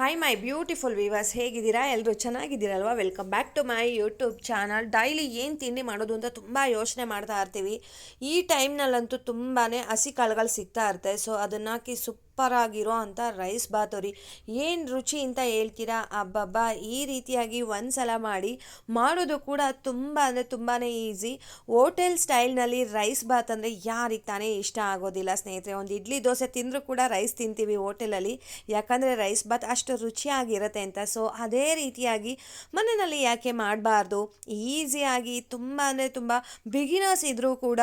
Hi my beautiful viewers ಹೇಗಿದ್ದೀರಾ? ಎಲ್ಲರೂ ಚೆನ್ನಾಗಿದ್ದೀರಲ್ವಾ? Welcome back to my YouTube channel daily ಏನು ತಿಂಡಿ ಮಾಡೋದು ಅಂತ ತುಂಬ ಯೋಚನೆ ಮಾಡ್ತಾ ಇರ್ತೀವಿ. ಈ ಟೈಮ್ನಲ್ಲಂತೂ ತುಂಬಾ ಹಸಿ ಕಾಳುಗಳು ಸಿಗ್ತಾ ಇರ್ತವೆ ಸೊ ಅದನ್ನ ಹಾಕಿ ಸೂಪರ್ ಆಗಿರೋ ಅಂಥ ರೈಸ್ ಬಾತು ರೀ ಏನು ರುಚಿ ಅಂತ ಹೇಳ್ತೀರಾ? ಅಬ್ಬಬ್ಬ, ಈ ರೀತಿಯಾಗಿ ಒಂದು ಸಲ ಮಾಡಿ ಮಾಡೋದು ಕೂಡ ತುಂಬ ಅಂದರೆ ತುಂಬಾ ಈಸಿ. ಹೋಟೆಲ್ ಸ್ಟೈಲ್ನಲ್ಲಿ ರೈಸ್ ಬಾತ್ ಅಂದರೆ ಯಾರಿಗೆ ತಾನೇ ಇಷ್ಟ ಆಗೋದಿಲ್ಲ ಸ್ನೇಹಿತರೆ. ಒಂದು ಇಡ್ಲಿ ದೋಸೆ ತಿಂದರೂ ಕೂಡ ರೈಸ್ ತಿಂತೀವಿ ಹೋಟೆಲಲ್ಲಿ. ಯಾಕಂದರೆ ರೈಸ್ ಬಾತ್ ಅಷ್ಟು ರುಚಿಯಾಗಿರುತ್ತೆ ಅಂತ. ಸೊ, ಅದೇ ರೀತಿಯಾಗಿ ಮನೆಯಲ್ಲಿ ಯಾಕೆ ಮಾಡಬಾರ್ದು? ಈಸಿಯಾಗಿ ತುಂಬ ಅಂದರೆ ತುಂಬ ಬಿಗಿನರ್ಸ್ ಇದ್ದರೂ ಕೂಡ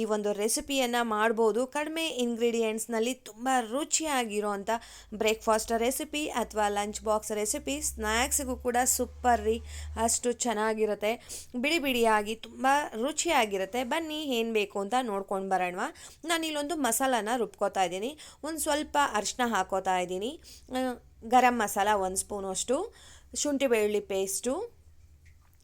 ಈ ಒಂದು ರೆಸಿಪಿಯನ್ನು ಮಾಡ್ಬೋದು. ಕಡಿಮೆ ಇಂಗ್ರೀಡಿಯೆಂಟ್ಸ್ನಲ್ಲಿ ತುಂಬ ರುಚಿಯಾಗಿರೋ ಅಂಥ ಬ್ರೇಕ್ಫಾಸ್ಟ್ ರೆಸಿಪಿ ಅಥವಾ ಲಂಚ್ ಬಾಕ್ಸ್ ರೆಸಿಪಿ ಸ್ನ್ಯಾಕ್ಸ್ಗೂ ಕೂಡ ಸೂಪರ್ ರೀ. ಅಷ್ಟು ಚೆನ್ನಾಗಿರುತ್ತೆ. ಬಿಡಿ ಬಿಡಿಯಾಗಿ ತುಂಬ ರುಚಿಯಾಗಿರುತ್ತೆ. ಬನ್ನಿ ಏನು ಬೇಕು ಅಂತ ನೋಡ್ಕೊಂಡು ಬರೋಣ ನಾನು ಇಲ್ಲೊಂದು ಮಸಾಲಾನ ರುಬ್ಕೋತಾ ಇದ್ದೀನಿ. ಒಂದು ಸ್ವಲ್ಪ ಅರಿಶಿನ ಹಾಕೋತಾ ಇದ್ದೀನಿ. ಗರಂ ಮಸಾಲ ಒಂದು ಸ್ಪೂನಷ್ಟು ಶುಂಠಿ ಬೆಳ್ಳುಳ್ಳಿ ಪೇಸ್ಟು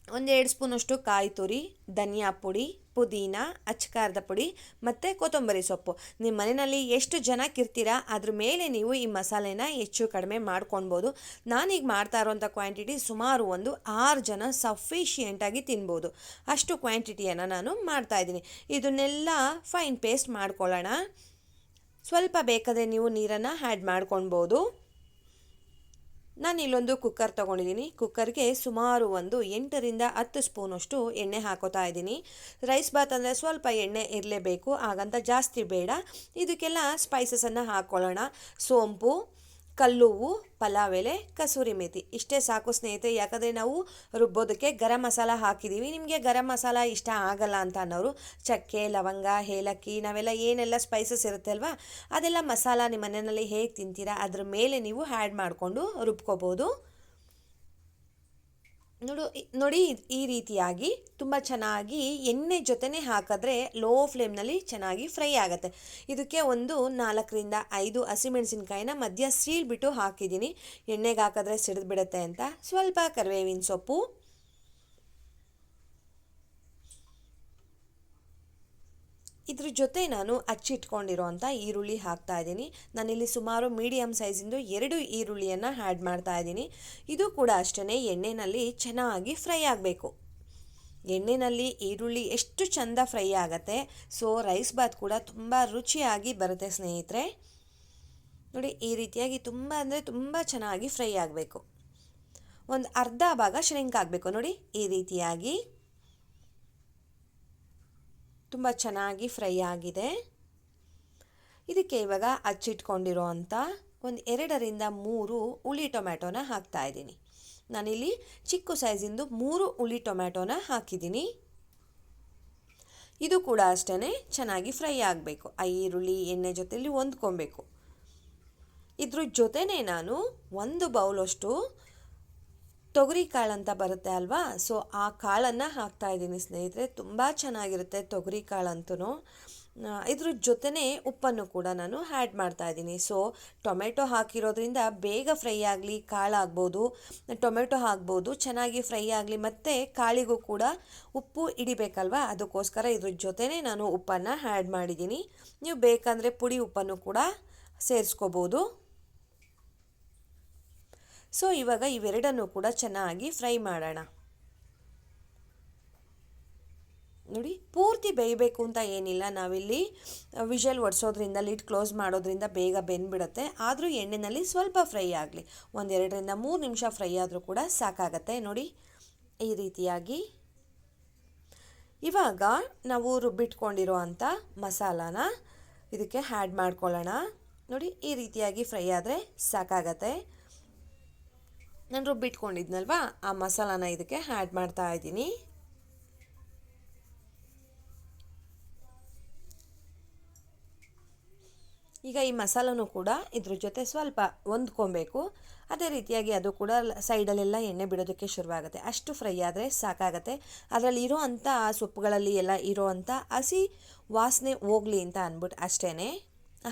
ಒಂದು ಎರಡು ಸ್ಪೂನಷ್ಟು ಕಾಯಿ ತುರಿ, ಧನಿಯಾ ಪುಡಿ ಪುದೀನ ಅಚ್ಚಕಾರದ ಪುಡಿ ಮತ್ತು ಕೊತ್ತಂಬರಿ ಸೊಪ್ಪು. ನಿಮ್ಮ ಮನೆಯಲ್ಲಿ ಎಷ್ಟು ಜನಕ್ಕಿರ್ತೀರಾ ಅದ್ರ ಮೇಲೆ ನೀವು ಈ ಮಸಾಲೆನ ಹೆಚ್ಚು ಕಡಿಮೆ ಮಾಡ್ಕೊಳ್ಬೋದು ನಾನೀಗ ಮಾಡ್ತಾ ಇರೋಂಥ ಕ್ವಾಂಟಿಟಿ ಸುಮಾರು ಒಂದು ಆರು ಜನ ಸಫಿಷಿಯೆಂಟಾಗಿ ತಿನ್ಬೋದು. ಅಷ್ಟು ಕ್ವಾಂಟಿಟಿಯನ್ನು ನಾನು ಮಾಡ್ತಾಯಿದ್ದೀನಿ ಇದನ್ನೆಲ್ಲ ಫೈನ್ ಪೇಸ್ಟ್ ಮಾಡ್ಕೊಳ್ಳೋಣ. ಸ್ವಲ್ಪ ಬೇಕಾದರೆ ನೀವು ನೀರನ್ನು ಆ್ಯಡ್ ಮಾಡ್ಕೊಳ್ಬೋದು ನಾನು ಇಲ್ಲೊಂದು ಕುಕ್ಕರ್ ತೊಗೊಂಡಿದ್ದೀನಿ ಕುಕ್ಕರ್ಗೆ ಸುಮಾರು ಒಂದು ಎಂಟರಿಂದ ಹತ್ತು ಸ್ಪೂನಷ್ಟು ಎಣ್ಣೆ ಹಾಕೋತಾ ಇದ್ದೀನಿ. ರೈಸ್ ಬಾತ್ ಅಂದರೆ ಸ್ವಲ್ಪ ಎಣ್ಣೆ ಇರಲೇಬೇಕು, ಹಾಗಂತ ಜಾಸ್ತಿ ಬೇಡ. ಇದಕ್ಕೆಲ್ಲ ಸ್ಪೈಸಸನ್ನು ಹಾಕ್ಕೊಳ್ಳೋಣ ಸೋಂಪು ಕಲ್ಲುವು ಪಲಾವ್ ಎಲೆ ಕಸೂರಿ ಮೇಥಿ ಇಷ್ಟೇ ಸಾಕು ಸ್ನೇಹಿತರೆ, ಯಾಕಂದರೆ ನಾವು ರುಬ್ಬೋದಕ್ಕೆ ಗರಂ ಮಸಾಲ ಹಾಕಿದ್ದೀವಿ ನಿಮಗೆ ಗರಂ ಮಸಾಲ ಇಷ್ಟ ಆಗಲ್ಲ ಅಂತ ಅನ್ನೋರು, ಚಕ್ಕೆ, ಲವಂಗ, ಏಲಕ್ಕಿ, ನಾವೆಲ್ಲ ಏನೆಲ್ಲ ಸ್ಪೈಸಸ್ ಇರುತ್ತೆ ಅಲ್ವಾ? ಅದೆಲ್ಲ ಮಸಾಲ ನಿಮ್ಮ ಮನೆಯಲ್ಲಿ ಹೇಗೆ ತಿಂತೀರಾ? ಅದ್ರ ಮೇಲೆ ನೀವು ಆ್ಯಡ್ ಮಾಡಿಕೊಂಡು ರುಬ್ಕೋಬೋದು. ನೋಡು ನೋಡಿ ಈ ರೀತಿಯಾಗಿ ತುಂಬ ಚೆನ್ನಾಗಿ ಎಣ್ಣೆ ಜೊತೆನೇ ಹಾಕಿದ್ರೆ ಲೋ ಫ್ಲೇಮ್ನಲ್ಲಿ ಚೆನ್ನಾಗಿ ಫ್ರೈ ಆಗುತ್ತೆ. ಇದಕ್ಕೆ ಒಂದು ನಾಲ್ಕರಿಂದ ಐದು ಹಸಿಮೆಣಸಿನ್ಕಾಯಿನ ಮಧ್ಯ ಸೀಳ್ಬಿಟ್ಟು ಹಾಕಿದ್ದೀನಿ. ಎಣ್ಣೆಗೆ ಹಾಕಿದ್ರೆ ಸಿಡಿದು ಬಿಡುತ್ತೆ ಅಂತ ಸ್ವಲ್ಪ ಕರಿಬೇವಿನ ಸೊಪ್ಪು ಇದ್ರ ಜೊತೆ ನಾನು ಹಚ್ಚಿಟ್ಕೊಂಡಿರೋಂಥ ಈರುಳ್ಳಿ ಹಾಕ್ತಾ ಇದ್ದೀನಿ. ನಾನಿಲ್ಲಿ ಸುಮಾರು ಮೀಡಿಯಮ್ ಸೈಜಿಂದು ಎರಡು ಈರುಳ್ಳಿಯನ್ನು ಆ್ಯಡ್ ಮಾಡ್ತಾ ಇದ್ದೀನಿ. ಇದು ಕೂಡ ಅಷ್ಟೇ ಎಣ್ಣೆಯಲ್ಲಿ ಚೆನ್ನಾಗಿ ಫ್ರೈ ಆಗಬೇಕು. ಎಣ್ಣೆಯಲ್ಲಿ ಈರುಳ್ಳಿ ಎಷ್ಟು ಚಂದ ಫ್ರೈ ಆಗುತ್ತೆ ಸೊ ರೈಸ್ ಬಾತ್ ಕೂಡ ತುಂಬ ರುಚಿಯಾಗಿ ಬರುತ್ತೆ ಸ್ನೇಹಿತರೆ. ನೋಡಿ, ಈ ರೀತಿಯಾಗಿ ತುಂಬ ಅಂದರೆ ತುಂಬ ಚೆನ್ನಾಗಿ ಫ್ರೈ ಆಗಬೇಕು. ಒಂದು ಅರ್ಧ ಭಾಗ ಶ್ರಿಂಕ್ ಆಗಬೇಕು. ನೋಡಿ, ಈ ರೀತಿಯಾಗಿ. ತುಂಬ ಚೆನ್ನಾಗಿ ಫ್ರೈ ಆಗಿದೆ. ಇದಕ್ಕೆ ಇವಾಗ ಹಚ್ಚಿಟ್ಕೊಂಡಿರೋ ಅಂಥ ಒಂದು ಎರಡರಿಂದ ಮೂರು ಹುಳಿ ಟೊಮ್ಯಾಟೋನ ಹಾಕ್ತಾ ಇದ್ದೀನಿ. ನಾನಿಲ್ಲಿ ಚಿಕ್ಕ ಸೈಜಿಂದು ಮೂರು ಹುಳಿ ಟೊಮ್ಯಾಟೋನ ಹಾಕಿದ್ದೀನಿ. ಇದು ಕೂಡ ಅಷ್ಟೇ ಚೆನ್ನಾಗಿ ಫ್ರೈ ಆಗಬೇಕು. ಆ ಈರುಳ್ಳಿ ಎಣ್ಣೆ ಜೊತೆಯಲ್ಲಿ ಹೊಂದ್ಕೊಬೇಕು. ಇದ್ರ ಜೊತೆನೇ ನಾನು ಒಂದು ಬೌಲಷ್ಟು ತೊಗರಿ ಕಾಳು ಅಂತ ಬರುತ್ತೆ ಅಲ್ವಾ? ಸೊ ಆ ಕಾಳನ್ನು ಹಾಕ್ತಾ ಇದ್ದೀನಿ ಸ್ನೇಹಿತರೆ. ತುಂಬ ಚೆನ್ನಾಗಿರುತ್ತೆ ತೊಗರಿ ಕಾಳಂತೂ ಇದ್ರ ಜೊತೆನೇ ಉಪ್ಪನ್ನು ಕೂಡ ನಾನು ಆ್ಯಡ್ ಮಾಡ್ತಾ ಇದ್ದೀನಿ. ಸೊ ಟೊಮೆಟೊ ಹಾಕಿರೋದ್ರಿಂದ ಬೇಗ ಫ್ರೈ ಆಗಲಿ ಕಾಳಾಗ್ಬೋದು ಟೊಮೆಟೊ ಹಾಕ್ಬೋದು, ಚೆನ್ನಾಗಿ ಫ್ರೈ ಆಗಲಿ, ಮತ್ತು ಕಾಳಿಗೂ ಕೂಡ ಉಪ್ಪು ಹಿಡಿಬೇಕಲ್ವಾ? ಅದಕ್ಕೋಸ್ಕರ ಇದ್ರ ಜೊತೆನೇ ನಾನು ಉಪ್ಪನ್ನು ಆ್ಯಡ್ ಮಾಡಿದ್ದೀನಿ. ನೀವು ಬೇಕಂದರೆ ಪುಡಿ ಉಪ್ಪನ್ನು ಕೂಡ ಸೇರಿಸ್ಕೋಬೋದು. ಸೊ ಇವಾಗ ಇವೆರಡನ್ನು ಕೂಡ ಚೆನ್ನಾಗಿ ಫ್ರೈ ಮಾಡೋಣ. ನೋಡಿ, ಪೂರ್ತಿ ಬೇಯಬೇಕು ಅಂತ ಏನಿಲ್ಲ. ನಾವಿಲ್ಲಿ ವಿಷಲ್ ಒಡಿಸೋದ್ರಿಂದ ಲಿಟ್ ಕ್ಲೋಸ್ ಮಾಡೋದ್ರಿಂದ ಬೇಗ ಬೆಂದ್ಬಿಡುತ್ತೆ. ಆದರೂ ಎಣ್ಣೆಯಲ್ಲಿ ಸ್ವಲ್ಪ ಫ್ರೈ ಆಗಲಿ. ಒಂದೆರಡರಿಂದ ಮೂರು ನಿಮಿಷ ಫ್ರೈ ಆದರೂ ಕೂಡ ಸಾಕಾಗತ್ತೆ. ನೋಡಿ, ಈ ರೀತಿಯಾಗಿ. ಇವಾಗ ನಾವು ರುಬ್ಬಿಟ್ಕೊಂಡಿರೋ ಅಂಥ ಮಸಾಲಾನ ಇದಕ್ಕೆ ಆ್ಯಡ್ ಮಾಡ್ಕೊಳ್ಳೋಣ. ನೋಡಿ, ಈ ರೀತಿಯಾಗಿ ಫ್ರೈ ಆದರೆ ಸಾಕಾಗತ್ತೆ. ನಾನು ರುಬ್ಬಿಟ್ಕೊಂಡಿದ್ನಲ್ವಾ ಆ ಮಸಾಲಾನ ಇದಕ್ಕೆ ಆ್ಯಡ್ ಮಾಡ್ತಾ ಇದ್ದೀನಿ. ಈಗ ಈ ಮಸಾಲನೂ ಕೂಡ ಇದ್ರ ಜೊತೆ ಸ್ವಲ್ಪ ಹೊಂದ್ಕೊಬೇಕು. ಅದೇ ರೀತಿಯಾಗಿ ಅದು ಕೂಡ ಸೈಡಲ್ಲೆಲ್ಲ ಎಣ್ಣೆ ಬಿಡೋದಕ್ಕೆ ಶುರುವಾಗುತ್ತೆ. ಅಷ್ಟು ಫ್ರೈ ಆದರೆ ಸಾಕಾಗುತ್ತೆ. ಅದರಲ್ಲಿ ಇರೋ ಅಂಥ ಸೊಪ್ಪುಗಳಲ್ಲಿ ಎಲ್ಲ ಇರೋ ಅಂಥ ಹಸಿ ವಾಸನೆ ಹೋಗಲಿ ಅಂತ ಅಂದ್ಬಿಟ್ಟು ಅಷ್ಟೇ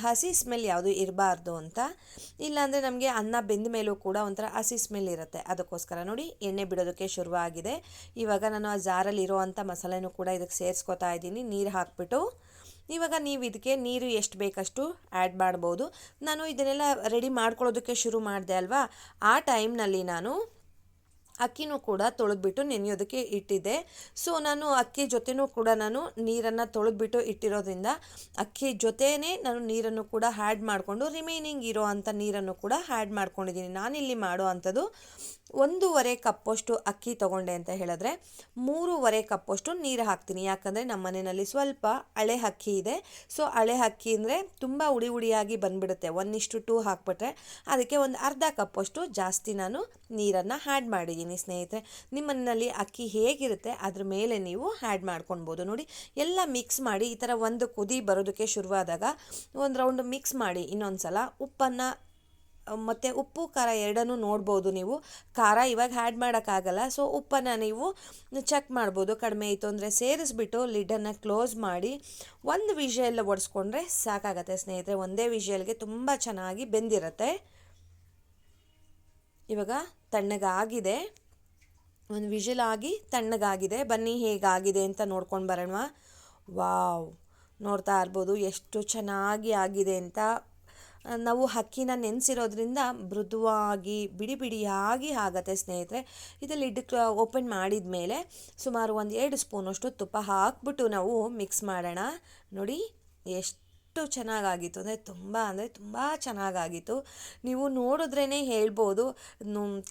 ಹಸಿ ಸ್ಮೆಲ್ ಯಾವುದು ಇರಬಾರ್ದು ಅಂತ. ಇಲ್ಲಾಂದರೆ ನಮಗೆ ಅನ್ನ ಬೆಂದ ಮೇಲೂ ಕೂಡ ಒಂಥರ ಹಸಿ ಸ್ಮೆಲ್ ಇರುತ್ತೆ. ಅದಕ್ಕೋಸ್ಕರ ನೋಡಿ, ಎಣ್ಣೆ ಬಿಡೋದಕ್ಕೆ ಶುರುವಾಗಿದೆ. ಇವಾಗ ನಾನು ಆ ಜಾರಲ್ಲಿ ಇರೋವಂಥ ಮಸಾಲೆನೂ ಕೂಡ ಇದಕ್ಕೆ ಸೇರಿಸ್ಕೊತಾ ಇದ್ದೀನಿ. ನೀರು ಹಾಕ್ಬಿಟ್ಟು. ಇವಾಗ ನೀವು ಇದಕ್ಕೆ ನೀರು ಎಷ್ಟು ಬೇಕಷ್ಟು ಆ್ಯಡ್ ಮಾಡ್ಬೋದು. ನಾನು ಇದನ್ನೆಲ್ಲ ರೆಡಿ ಮಾಡ್ಕೊಳ್ಳೋದಕ್ಕೆ ಶುರು ಮಾಡಿದೆ ಅಲ್ವಾ? ಆ ಟೈಮ್ನಲ್ಲಿ ನಾನು ಅಕ್ಕಿನೂ ಕೂಡ ತೊಳೆದ್ಬಿಟ್ಟು ನೆನೆಯೋದಕ್ಕೆ ಇಟ್ಟಿದ್ದೆ. ಸೊ ನಾನು ಅಕ್ಕಿ ಜೊತೆನೂ ಕೂಡ ನಾನು ನೀರನ್ನು ತೊಳೆದ್ಬಿಟ್ಟು ಇಟ್ಟಿರೋದ್ರಿಂದ ಅಕ್ಕಿ ಜೊತೆನೇ ನಾನು ನೀರನ್ನು ಕೂಡ ಹ್ಯಾಡ್ ಮಾಡಿಕೊಂಡು ರಿಮೈನಿಂಗ್ ಇರೋ ಅಂಥ ನೀರನ್ನು ಕೂಡ ಹ್ಯಾಡ್ ಮಾಡ್ಕೊಂಡಿದ್ದೀನಿ. ನಾನಿಲ್ಲಿ ಮಾಡೋ ಅಂಥದ್ದು ಒಂದೂವರೆ ಕಪ್ಪಷ್ಟು ಅಕ್ಕಿ ತೊಗೊಂಡೆ ಅಂತ ಹೇಳಿದ್ರೆ ಮೂರುವರೆ ಕಪ್ಪಷ್ಟು ನೀರು ಹಾಕ್ತೀನಿ. ಯಾಕಂದರೆ ನಮ್ಮ ಮನೆಯಲ್ಲಿ ಸ್ವಲ್ಪ ಹಳೆ ಅಕ್ಕಿ ಇದೆ. ಸೊ ಹಳೆ ಅಕ್ಕಿ ಅಂದರೆ ತುಂಬ ಉಡಿ ಉಡಿಯಾಗಿ ಬಂದ್ಬಿಡುತ್ತೆ. ಒಂದಿಷ್ಟು ಟೂ ಹಾಕ್ಬಿಟ್ರೆ ಅದಕ್ಕೆ ಒಂದು ಅರ್ಧ ಕಪ್ಪಷ್ಟು ಜಾಸ್ತಿ ನಾನು ನೀರನ್ನು ಹ್ಯಾಡ್ ಮಾಡಿದ್ದೀನಿ ಸ್ನೇಹಿತರೆ. ನಿಮ್ಮ ಮನೆಯಲ್ಲಿ ಅಕ್ಕಿ ಹೇಗಿರುತ್ತೆ ಅದ್ರ ಮೇಲೆ ನೀವು ಹ್ಯಾಡ್ ಮಾಡ್ಕೊಳ್ಬೋದು. ನೋಡಿ, ಎಲ್ಲ ಮಿಕ್ಸ್ ಮಾಡಿ ಈ ಥರ ಒಂದು ಕುದಿ ಬರೋದಕ್ಕೆ ಶುರುವಾದಾಗ ಒಂದು ರೌಂಡ್ ಮಿಕ್ಸ್ ಮಾಡಿ ಇನ್ನೊಂದು ಸಲ ಉಪ್ಪನ್ನು ಮತ್ತು ಉಪ್ಪು, ಖಾರ ಎರಡನ್ನೂ ನೋಡ್ಬೋದು ನೀವು. ಖಾರ ಇವಾಗ ಹ್ಯಾಡ್ ಮಾಡೋಕ್ಕಾಗಲ್ಲ. ಸೊ ಉಪ್ಪನ್ನು ನೀವು ಚೆಕ್ ಮಾಡ್ಬೋದು. ಕಡಿಮೆ ಇತ್ತು ಅಂದರೆ ಸೇರಿಸ್ಬಿಟ್ಟು ಲಿಡ್ಡನ್ನು ಕ್ಲೋಸ್ ಮಾಡಿ ಒಂದು ವಿಷಲ್ ಒಡಿಸ್ಕೊಂಡ್ರೆ ಸಾಕಾಗತ್ತೆ ಸ್ನೇಹಿತರೆ. ಒಂದೇ ವಿಷಲ್ಗೆ ತುಂಬ ಚೆನ್ನಾಗಿ ಬೆಂದಿರುತ್ತೆ. ಇವಾಗ ತಣ್ಣಗಾಗಿದೆ. ಒಂದು ವಿಷಲ್ ಆಗಿ ತಣ್ಣಗಾಗಿದೆ. ಬನ್ನಿ ಹೇಗಾಗಿದೆ ಅಂತ ನೋಡ್ಕೊಂಡು ಬರೋಣ ವಾವ್, ನೋಡ್ತಾ ಇರ್ಬೋದು ಎಷ್ಟು ಚೆನ್ನಾಗಿ ಆಗಿದೆ ಅಂತ. ನಾವು ಹಕ್ಕಿನ ನೆನೆಸಿರೋದ್ರಿಂದ ಮೃದುವಾಗಿ ಬಿಡಿ ಬಿಡಿಯಾಗಿ ಆಗತ್ತೆ ಸ್ನೇಹಿತರೆ. ಇದು ಲಿಡ್ ಓಪನ್ ಮಾಡಿದ ಮೇಲೆ ಸುಮಾರು ಒಂದು ಎರಡು ಸ್ಪೂನಷ್ಟು ತುಪ್ಪ ಹಾಕ್ಬಿಟ್ಟು ನಾವು ಮಿಕ್ಸ್ ಮಾಡೋಣ. ನೋಡಿ, ಎಷ್ಟು ಎಷ್ಟು ಚೆನ್ನಾಗಾಗಿತ್ತು, ಅಂದರೆ ತುಂಬ ಅಂದರೆ ತುಂಬ ಚೆನ್ನಾಗಾಗಿತ್ತು. ನೀವು ನೋಡಿದ್ರೇ ಹೇಳ್ಬೋದು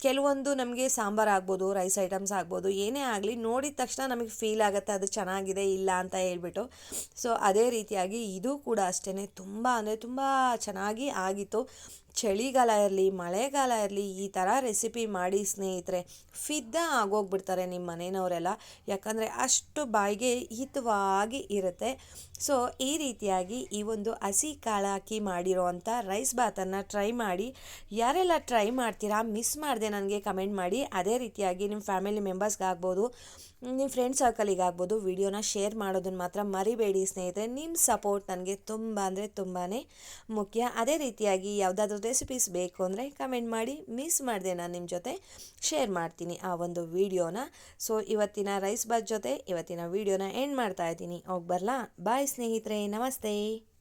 ಕೆಲವೊಂದು ನಮಗೆ ಸಾಂಬಾರು ಆಗ್ಬೋದು, ರೈಸ್ ಐಟಮ್ಸ್ ಆಗ್ಬೋದು, ಏನೇ ಆಗಲಿ ನೋಡಿದ ತಕ್ಷಣ ನಮಗೆ ಫೀಲ್ ಆಗುತ್ತೆ ಅದು ಚೆನ್ನಾಗಿದೆ, ಇಲ್ಲ ಅಂತ ಹೇಳ್ಬಿಟ್ಟು. ಸೊ ಅದೇ ರೀತಿಯಾಗಿ ಇದು ಕೂಡ ಅಷ್ಟೇ ತುಂಬ, ಅಂದರೆ ತುಂಬ ಚೆನ್ನಾಗಿ ಆಗಿತ್ತು. ಚಳಿಗಾಲ ಇರಲಿ, ಮಳೆಗಾಲ ಇರಲಿ, ಈ ಥರ ರೆಸಿಪಿ ಮಾಡಿ ಸ್ನೇಹಿತರೆ ಫಿದ್ದ ಆಗೋಗ್ಬಿಡ್ತಾರೆ ನಿಮ್ಮ ಮನೆಯವರೆಲ್ಲ ಯಾಕಂದರೆ ಅಷ್ಟು ಬಾಯಿಗೆ ಹಿತವಾಗಿ ಇರುತ್ತೆ. ಸೊ ಈ ರೀತಿಯಾಗಿ ಈ ಒಂದು ಹಸಿ ಕಾಳು ಹಾಕಿ ಮಾಡಿರೋ ಅಂಥ ರೈಸ್ ಬಾತನ್ನು ಟ್ರೈ ಮಾಡಿ. ಯಾರೆಲ್ಲ ಟ್ರೈ ಮಾಡ್ತೀರಾ ಮಿಸ್ ಮಾಡಿದೆ ನನಗೆ ಕಮೆಂಟ್ ಮಾಡಿ. ಅದೇ ರೀತಿಯಾಗಿ ನಿಮ್ಮ ಫ್ಯಾಮಿಲಿ ಮೆಂಬರ್ಸ್ಗಾಗ್ಬೋದು ನಿಮ್ಮ ಫ್ರೆಂಡ್ ಸರ್ಕಲಿಗಾಗ್ಬೋದು ವಿಡಿಯೋನ ಶೇರ್ ಮಾಡೋದನ್ನು ಮಾತ್ರ ಮರಿಬೇಡಿ ಸ್ನೇಹಿತರೆ. ನಿಮ್ಮ ಸಪೋರ್ಟ್ ನನಗೆ ತುಂಬ ಅಂದರೆ ತುಂಬಾ ಮುಖ್ಯ. ಅದೇ ರೀತಿಯಾಗಿ ಯಾವುದಾದ್ರೂ ರೆಸಿಪೀಸ್ ಬೇಕು ಅಂದರೆ ಕಮೆಂಟ್ ಮಾಡಿ ಮಿಸ್ ಮಾಡಿದೆ ನಾನು ನಿಮ್ಮ ಜೊತೆ. ಶೇರ್ ಮಾಡ್ತೀನಿ ಆ ಒಂದು ವಿಡಿಯೋನ ಸೊ ಇವತ್ತಿನ ರೈಸ್ ಬಾತ್ ಜೊತೆ ಇವತ್ತಿನ ವಿಡಿಯೋನ ಎಂಡ್ ಮಾಡ್ತಾ ಇದ್ದೀನಿ. ಹೋಗಿ ಬರಲಾ? ಬಾಯ್ ಸ್ನೇಹಿತರೆ, ನಮಸ್ತೆ.